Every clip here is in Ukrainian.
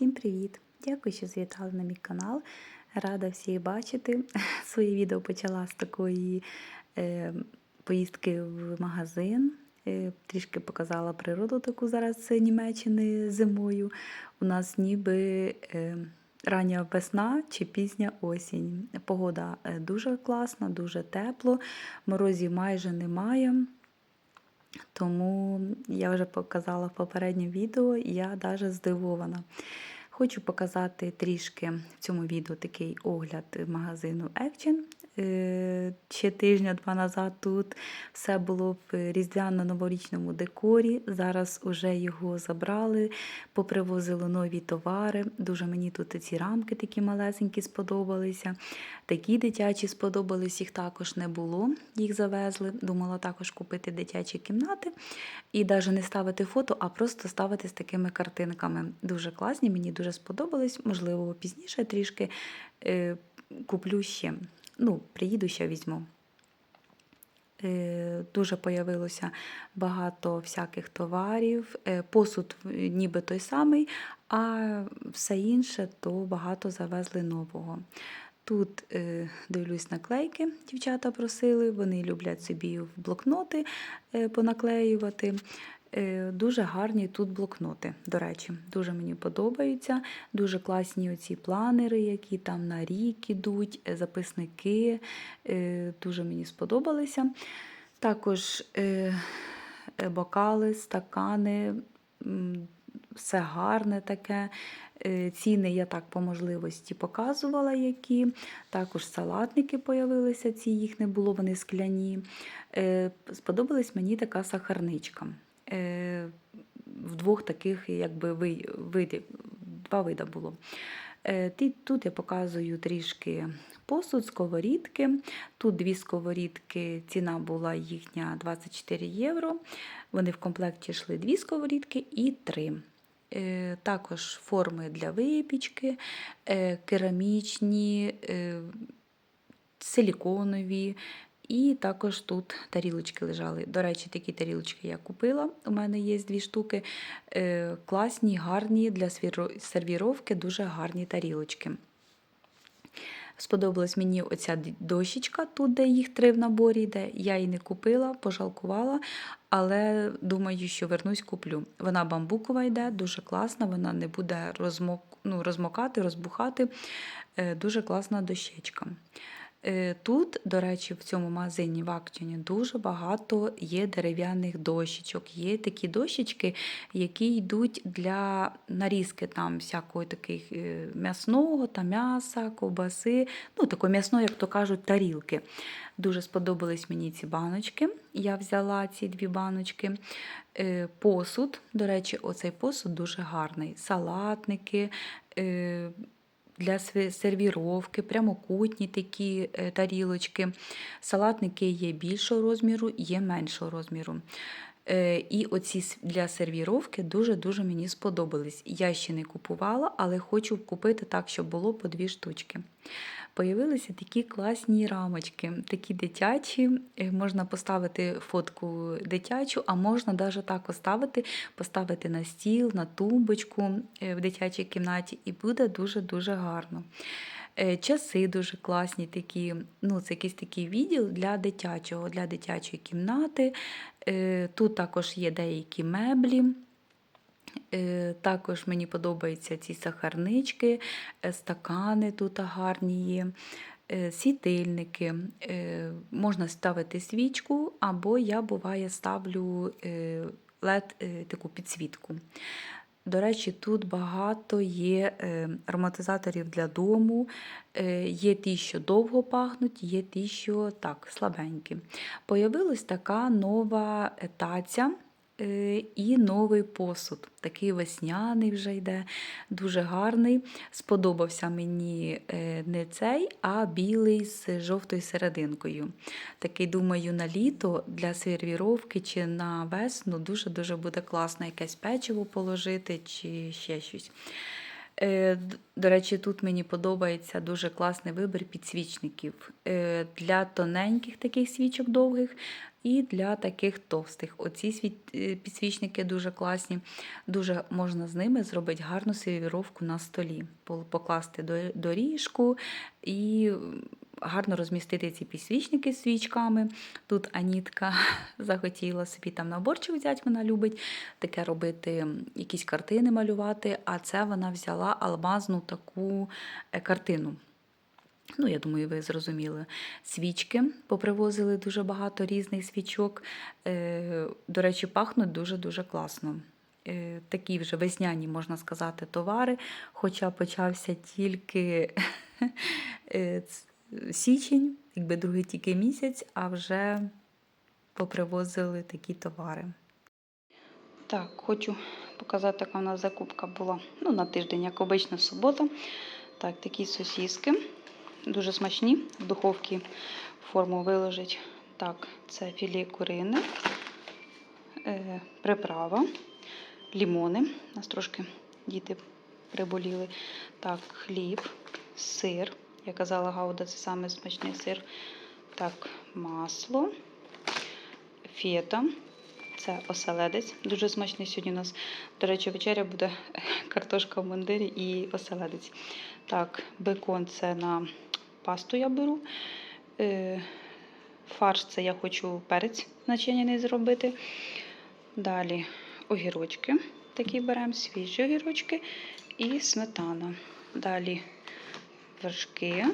Всім привіт! Дякую, що завітали на мій канал. Рада всіх бачити. Своє відео почала з такої е, поїздки в магазин. Е, трішки показала природу таку зараз Німеччини зимою. У нас ніби е, рання весна чи пізня осінь. Погода е, дуже класна, дуже тепло, морозів майже немає. Тому я вже показала в попередньому відео, я навіть здивована. Хочу показати трішки в цьому відео такий огляд магазину Action. Е, Ще тижня-два назад тут все було в різдвяно-новорічному декорі. Зараз уже його забрали, попривозили нові товари. Дуже мені тут ці рамки такі малесенькі сподобалися. Такі дитячі сподобались, їх також не було. Їх завезли. Думала також купити дитячі кімнати і навіть не ставити фото, а просто ставити з такими картинками. Дуже класні, мені дуже сподобались. Можливо, пізніше трішки е, куплю ще. Ну, приїду ще візьму. Е, Дуже появилося багато всяких товарів. Е, Посуд ніби той самий, а все інше то багато завезли нового. Тут е, дивлюсь наклейки, дівчата просили, вони люблять собі в блокноти понаклеювати. Е, Дуже гарні тут блокноти, до речі, дуже мені подобаються. Дуже класні оці планери, які там на рік ідуть, е, записники. е, Дуже мені сподобалися. Також бокали, стакани, все гарне таке. Ціни я так по можливості показувала, які. Також салатники появилися, ці їх не було, вони скляні. Сподобалась мені така сахарничка. Двох таких якби ви- видів, два вида було. Е, Тут я показую трішки посуд, сковорідки. Тут дві сковорідки, ціна була їхня 24 євро. Вони в комплекті йшли дві сковорідки і три. Е, Також форми для випічки, е, керамічні, силіконові. І також тут тарілочки лежали. До речі, такі тарілочки я купила. У мене є дві штуки. Е, Класні, гарні для сервіровки, дуже гарні тарілочки. Сподобалась мені оця дощечка, тут, де їх три в наборі йде. Я її не купила, пожалкувала, але думаю, що вернусь, куплю. Вона бамбукова йде, дуже класна, вона не буде розмок, ну, розмокати, розбухати. Е, Дуже класна дощечка. Е, Тут, до речі, в цьому магазині в Актіоні дуже багато є дерев'яних дощечок. Є такі дощечки, які йдуть для нарізки там всякого таких е, м'ясного та м'яса, ковбаси, ну такої м'ясної, як то кажуть, тарілки. Дуже сподобались мені ці баночки. Я взяла ці дві баночки. Е, Посуд, до речі, оцей посуд дуже гарний. Салатники. Для сервіровки, прямокутні такі е, тарілочки. Салатники є більшого розміру, є меншого розміру. Е, І оці для сервіровки дуже-дуже мені сподобались. Я ще не купувала, але хочу купити так, щоб було по дві штучки. Появилися такі класні рамочки, такі дитячі. Е, Можна поставити фотку дитячу, а можна навіть так оставити, поставити на стіл, на тумбочку е, в дитячій кімнаті, і буде дуже-дуже гарно. Е, Часи дуже класні такі. Ну, це якийсь такий відділ для дитячого, для дитячої кімнати. Е, Тут також є деякі меблі. Е, Також мені подобаються ці сахарнички, стакани тут гарні є, світильники. Можна ставити свічку, або я буває ставлю LED таку підсвітку. До речі, тут багато є е, ароматизаторів для дому. Е, Є ті, що довго пахнуть, є ті, що так, слабенькі. Появилась така нова е, таця і новий посуд. Такий весняний вже йде, дуже гарний. Сподобався мені е, не цей, а білий з жовтою серединкою. Такий, думаю, на літо для сервіровки чи на весну дуже-дуже буде класно якесь печиво положити чи ще щось. Е, До речі, тут мені подобається дуже класний вибір підсвічників Е, для тоненьких таких свічок довгих і для таких товстих. Оці е, підсвічники дуже класні. Дуже можна з ними зробити гарну сервіровку на столі, покласти доріжку і гарно розмістити ці підсвічники з свічками. Тут Анітка захотіла собі там наборчик взяти, вона любить таке робити, якісь картини малювати, а це вона взяла алмазну таку е, картину. Ну, я думаю, ви зрозуміли. Свічки попривозили дуже багато різних свічок. Е, До речі, пахнуть дуже-дуже класно. Е, Такі вже весняні, можна сказати, товари, хоча почався тільки січень, якби другий тільки місяць, а вже попривозили такі товари. Так, хочу показати, яка в нас закупка була ну, на тиждень, як обично, субота. Так, такі сосіски. Дуже смачні. В духовці форму виложить. Так, це філе курине, е, приправа, лімони. У нас трошки діти приболіли. Так, хліб, сир. Я казала, гауда це саме смачний сир. Так, масло, фета. Це оселедець. Дуже смачний сьогодні у нас. До речі, вечеря буде картошка в мандирі і оселедець. Так, бекон це на пасту я беру. Е, Фарш це я хочу перець начинений зробити. Далі огірочки. Такі беремо, свіжі огірочки і сметана. Далі вершки,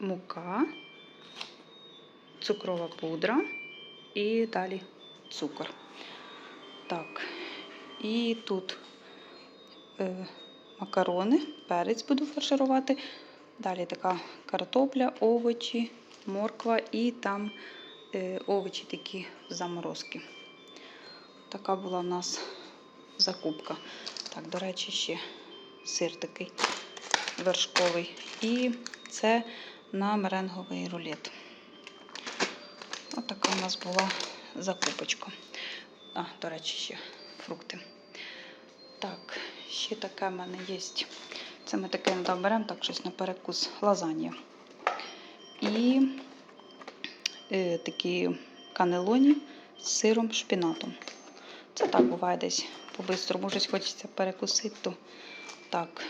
мука, цукрова пудра і далі цукор. Так, і тут е, макарони, перець буду фарширувати. Далі така картопля, овочі, морква і там е, овочі такі заморозки. Така була в нас закупка. Так, до речі, ще сир такий вершковий. І це на меренговий рулет. Отака у нас була закупочка. А, до речі, ще фрукти. Так, ще таке в мене є. Це ми таке іноді беремо, так щось на перекус лазанья. І е, такі канелоні з сиром, шпінатом. Це так буває десь по-бистрому. Щось хочеться перекусити, то так.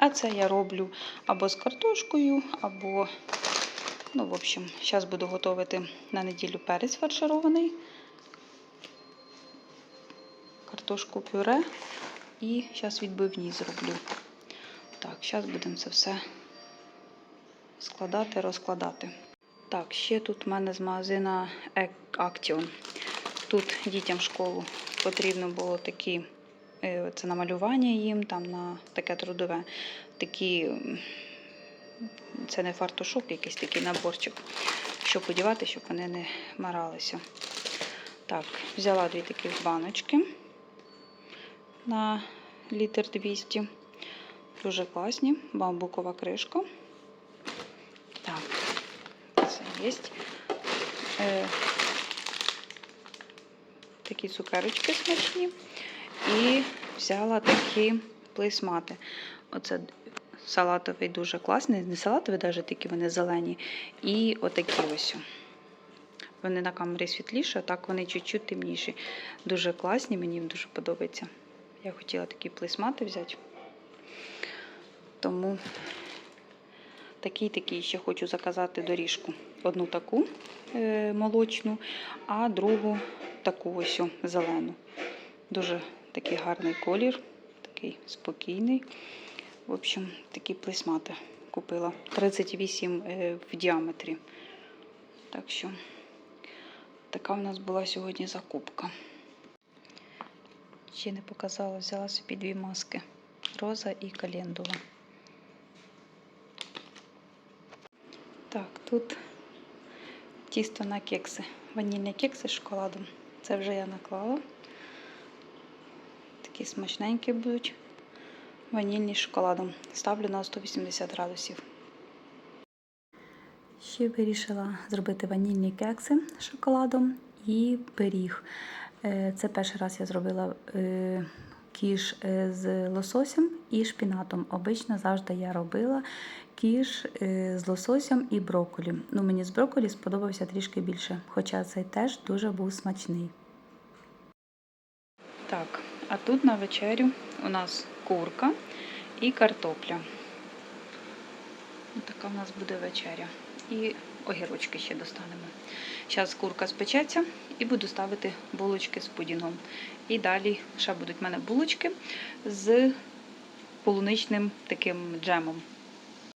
А це я роблю або з картошкою, або, ну, в общем, зараз буду готувати на неділю перець фарширований, картошку пюре і зараз відбивні зроблю. Так, зараз будемо це все складати, розкладати. Так, ще тут в мене з магазина Action. Тут дітям в школу потрібно було такі, це на малювання їм, там на таке трудове, такі, це не фартушок, якийсь такий наборчик, щоб подівати, щоб вони не маралися. Так, взяла дві таких баночки на літр 200. Дуже класні. Бамбукова кришка. Так, це є. Е, такі цукерочки смачні. І взяла такі плейсмати. Оце салатовий дуже класний. Не салатовий, навіть такі вони зелені. І отакі ось. Вони на камері світліші, а так вони чуть-чуть темніші. Дуже класні, мені дуже подобається. Я хотіла такі плейсмати взяти. Тому такий такий ще хочу заказати доріжку. Одну таку е, молочну, а другу таку ось зелену. Дуже такий гарний колір, такий спокійний. В общем, такі плесмати купила. 38 е, в діаметрі. Так що така в нас була сьогодні закупка. Ще не показала, взяла собі дві маски. Роза і календула. Так, тут тісто на кекси. Ванільні кекси з шоколадом. Це вже я наклала. Такі смачненькі будуть. Ванільні з шоколадом. Ставлю на 180 градусів. Ще вирішила зробити ванільні кекси з шоколадом і пиріг. Е, Це перший раз я зробила е, кіш е, з лососем і шпінатом. Обично завжди я робила кіш з лососем і брокколі. Ну, мені з брокколі сподобався трішки більше, хоча цей теж дуже був смачний. Так, а тут на вечерю у нас курка і картопля. Така в нас буде вечеря. І огірочки ще достанемо. Зараз курка спечеться і буду ставити булочки з пудінгом. І далі ще будуть в мене булочки з полуничним таким джемом.